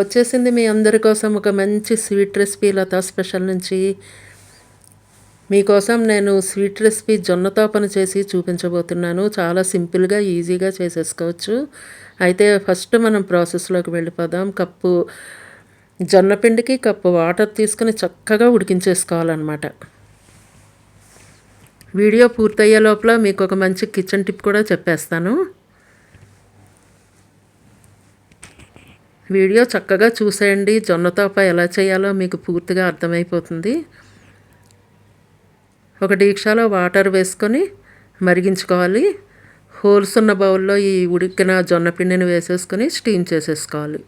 వచ్చేసింది మీ అందరి కోసం ఒక మంచి స్వీట్ రెసిపీ లతా స్పెషల్ నుంచి. మీకోసం నేను స్వీట్ రెసిపీ జొన్నతో పని చేసి చూపించబోతున్నాను. చాలా సింపుల్గా ఈజీగా చేసేసుకోవచ్చు. అయితే ఫస్ట్ మనం ప్రాసెస్లోకి వెళ్ళిపోదాం. కప్పు జొన్నపిండికి కప్పు వాటర్ తీసుకుని చక్కగా ఉడికించేసుకోవాలన్నమాట. వీడియో పూర్తయ్యే లోపల మీకు ఒక మంచి కిచెన్ టిప్ కూడా చెప్పేస్తాను. వీడియో చక్కగా చూసేయండి. జొన్నతోప ఎలా చేయాలో మీకు పూర్తిగా అర్థమైపోతుంది. ఒక డీక్షాలో వాటర్ వేసుకొని మరిగించుకోవాలి. హోల్స్ ఉన్న బౌల్లో ఈ ఉడికిన జొన్న పిండిని వేసేసుకొని స్టీమ్ చేసేసుకోవాలి.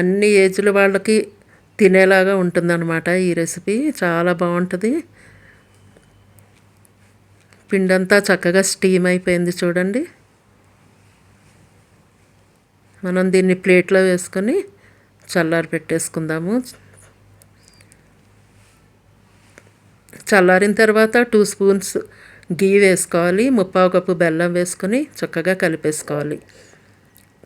అన్ని ఏజ్ల వాళ్ళకి తినేలాగా ఉంటుందన్నమాట ఈ రెసిపీ. చాలా బాగుంటుంది. పిండంతా చక్కగా స్టీమ్ అయిపోయింది చూడండి. మనం దీన్ని ప్లేట్లో వేసుకొని చల్లారి పెట్టేసుకుందాము. చల్లారిన తర్వాత టూ స్పూన్స్ గీ వేసుకోవాలి ముప్పావు కప్పు బెల్లం వేసుకొని చక్కగా కలిపేసుకోవాలి.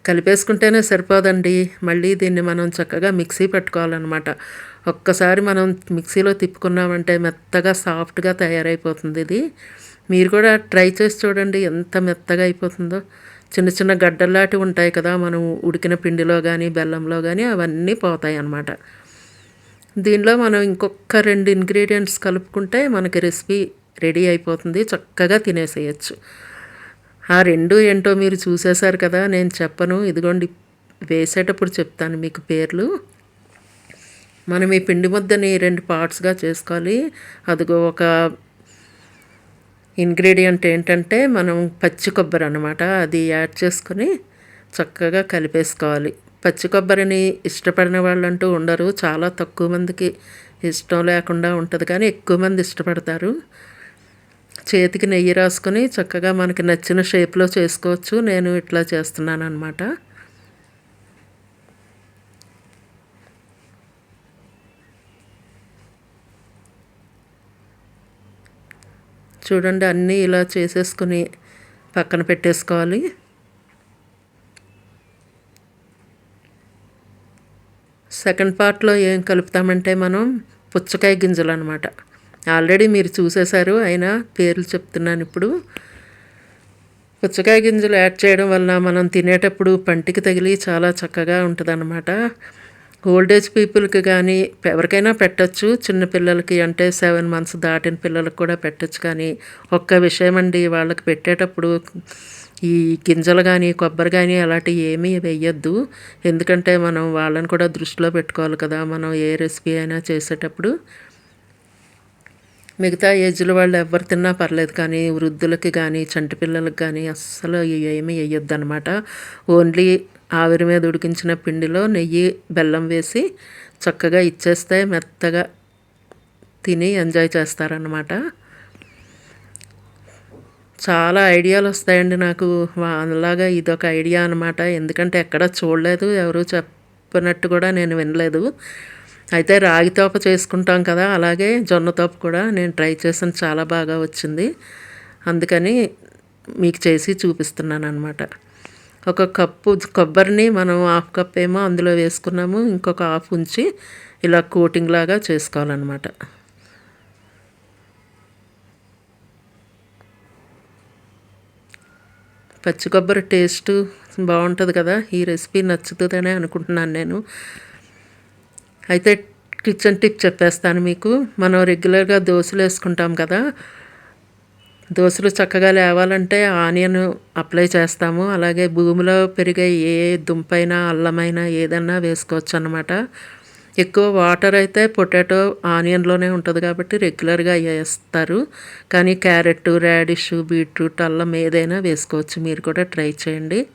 కలిపేసుకుంటేనే సరిపోదండి. మళ్ళీ దీన్ని మనం చక్కగా మిక్సీ పెట్టుకోవాలన్నమాట. ఒక్కసారి మనం మిక్సీలో తిప్పుకున్నామంటే మెత్తగా సాఫ్ట్గా తయారైపోతుంది ఇది. మీరు కూడా ట్రై చేసి చూడండి ఎంత మెత్తగా అయిపోతుందో. చిన్న చిన్న గడ్డల్లాంటివి ఉంటాయి కదా మనం ఉడికిన పిండిలో కానీ బెల్లంలో కానీ అవన్నీ పోతాయి అన్నమాట. దీనిలో మనం ఇంకొక రెండు ఇంగ్రీడియంట్స్ కలుపుకుంటే మనకి రెసిపీ రెడీ అయిపోతుంది. చక్కగా తినేసేయచ్చు. ఆ రెండు ఏంటో మీరు చూసేశారు కదా నేను చెప్పను. ఇదిగోండి వేసేటప్పుడు చెప్తాను మీకు పేర్లు. మనం ఈ పిండి ముద్దని రెండు పార్ట్స్గా చేసుకోవాలి. అదిగో ఒక ఇంగ్రీడియంట్ ఏంటంటే మనం పచ్చి కొబ్బరి అనమాట అది యాడ్ చేసుకొని చక్కగా కలిపేసుకోవాలి. పచ్చి కొబ్బరిని ఇష్టపడిన వాళ్ళంటూ ఉండరు. చాలా తక్కువ మందికి ఇష్టం లేకుండా ఉంటుంది. కానీ ఎక్కువ మంది ఇష్టపడతారు. చేతికి నెయ్యి రాసుకొని చక్కగా మనకి నచ్చిన షేప్లో చేసుకోవచ్చు. నేను ఇట్లా చేస్తున్నాను అనమాట చూడండి అన్నీ ఇలా చేసేసుకుని పక్కన పెట్టేసుకోవాలి. సెకండ్ పార్ట్లో ఏం కలుపుతామంటే మనం పుచ్చకాయ గింజలు అనమాట ఆల్రెడీ మీరు చూసేశారు అయినా పేర్లు చెప్తున్నాను ఇప్పుడు. పుచ్చకాయ గింజలు యాడ్ చేయడం వల్ల మనం తినేటప్పుడు పంటికి తగిలి చాలా చక్కగా ఉంటుందన్నమాట. ఓల్డేజ్ పీపుల్కి కానీ ఎవరికైనా పెట్టచ్చు. చిన్నపిల్లలకి అంటే సెవెన్ మంత్స్ దాటిన పిల్లలకు కూడా పెట్టచ్చు. కానీ ఒక్క విషయం అండి వాళ్ళకి పెట్టేటప్పుడు ఈ గింజలు కానీ కొబ్బరి కానీ అలాంటివి ఏమీ వేయద్దు. ఎందుకంటే మనం వాళ్ళని కూడా దృష్టిలో పెట్టుకోవాలి కదా. మనం ఏ రెసిపీ అయినా చేసేటప్పుడు. మిగతా ఏజ్లో వాళ్ళు ఎవరు తిన్నా పర్లేదు. కానీ వృద్ధులకి కానీ చంటి పిల్లలకి కానీ అస్సలు ఏమీ వేయొద్దు అనమాట ఓన్లీ ఆవిరి మీద ఉడికించిన పిండిలో నెయ్యి బెల్లం వేసి చక్కగా ఇచ్చేస్తే మెత్తగా తిని ఎంజాయ్ చేస్తారనమాట చాలా ఐడియాలు వస్తాయండి నాకు. అలాగా ఇదొక ఐడియా అనమాట ఎందుకంటే ఎక్కడ చూడలేదు ఎవరు చెప్పినట్టు కూడా నేను వినలేదు. అయితే రాగి తోప చేసుకుంటాం కదా అలాగే జొన్న తోప కూడా నేను ట్రై చేసాను చాలా బాగా వచ్చింది. అందుకని మీకు చేసి చూపిస్తున్నాను అనమాట ఒక కప్పు కొబ్బరిని మనం హాఫ్ కప్ ఏమో అందులో వేసుకున్నాము ఇంకొక హాఫ్ ఉంచి ఇలా కోటింగ్ లాగా చేసుకోవాలన్నమాట. పచ్చి కొబ్బరి టేస్ట్ బాగుంటుంది కదా ఈ రెసిపీ నచ్చుతుందనే అనుకుంటున్నాను నేను. అయితే కిచెన్ టిప్ చెప్పేస్తాను మీకు. మనం రెగ్యులర్గా దోశలు వేసుకుంటాం కదా దోశలు చక్కగా లేవాలంటే ఆనియన్ అప్లై చేస్తాము. అలాగే భూమిలో పెరిగే ఏ దుంపైనా అల్లమైనా ఏదన్నా వేసుకోవచ్చు అనమాట ఎక్కువ వాటర్ అయితే పొటాటో ఆనియన్లోనే ఉంటుంది కాబట్టి రెగ్యులర్గా వేస్తారు. కానీ క్యారెట్ రాడిష్ బీట్రూట్ అల్లం ఏదైనా వేసుకోవచ్చు. మీరు కూడా ట్రై చేయండి.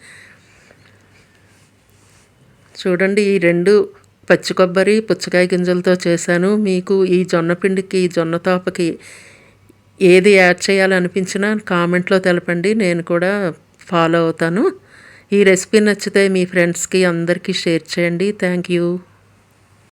చూడండి ఈ రెండు పచ్చి కొబ్బరి పుచ్చకాయ గింజలతో చేశాను. మీకు ఈ జొన్న పిండికి జొన్న తోపకి ఏది యాడ్ చేయాలనిపించినా కామెంట్లో తెలపండి నేను కూడా ఫాలో అవుతాను. ఈ రెసిపీ నచ్చితే మీ ఫ్రెండ్స్కి అందరికీ షేర్ చేయండి. Thank you.